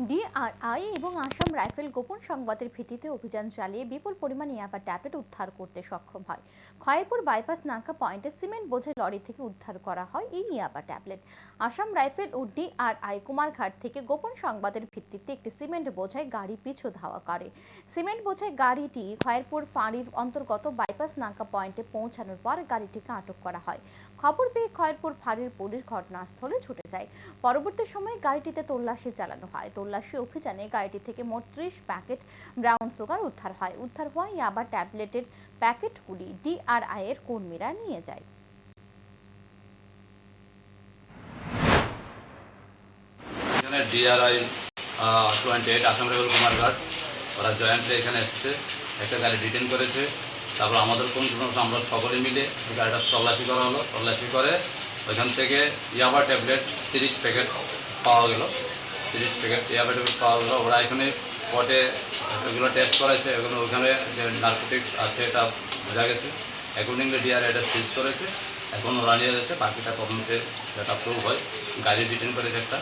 ডিআরআই এবং আসাম রাইফেল গোপন সংবাদের ভিত্তিতে অভিযান চালিয়ে বিপুল পরিমাণ ইয়াবা ট্যাবলেট উদ্ধার করতে সক্ষম হয়। খয়েরপুর বাইপাস নাকা পয়েন্টে সিমেন্ট বোঝাই লরি থেকে উদ্ধার করা হয় এই ইয়াবা ট্যাবলেট। আসাম রাইফেল ও ডিআরআই কুমারঘাট থেকে গোপন সংবাদের ভিত্তিতে একটি সিমেন্ট বোঝাই গাড়ি পিছু ধাওয়া করে। সিমেন্ট বোঝাই গাড়িটি খয়েরপুর ফাঁড়ির অন্তর্গত বাইপাস নাকা পয়েন্টে পৌঁছানোর পর গাড়িটিকে আটক করা হয়। খবর পেয়ে খয়েরপুর ফাঁড়ির পুলিশ ঘটনাস্থলে ছুটে যায়। পরবর্তী সময়ে গাড়িটিতে তল্লাশি চালানো হয়। অভিযানে গাড়িটি থেকে মোট ত্রিশ প্যাকেট ব্রাউন সুগার উদ্ধার হয়। উদ্ধার হওয়া ইয়াবা ট্যাবলেটের প্যাকেটগুলি ডিআরআই এর কর্মীরা নিয়ে যায়। DRI twenty eight Assam rebel Kumarghat ওরা জয়েন্টলি এখানে এসেছে, একটা গাড়ি ডিটেন করেছে। তারপর আমাদের কোন আমরা সকলে মিলে গাড়িটা তল্লাশি করা হলো। তল্লাশি করে ওইখান থেকে ইয়াবা ট্যাবলেট তিরিশ প্যাকেট পাওয়া গেল। তিরিশ প্যাকেট ট্যাবলেট পাওয়া গেলো। ওরা এখানে স্পটে এগুলো টেস্ট করেছে এগুলো ওখানে যে নার্কোটিক্স আছে এটা বোঝা গেছে। অ্যাকর্ডিংলি ডিআরআই এটা সিজ করেছে। এখন ওরা নিয়ে যাচ্ছে, বাকিটা তদন্তে যেটা প্রুভ হয়, গাড়ি ডিটেন করেছে একটা।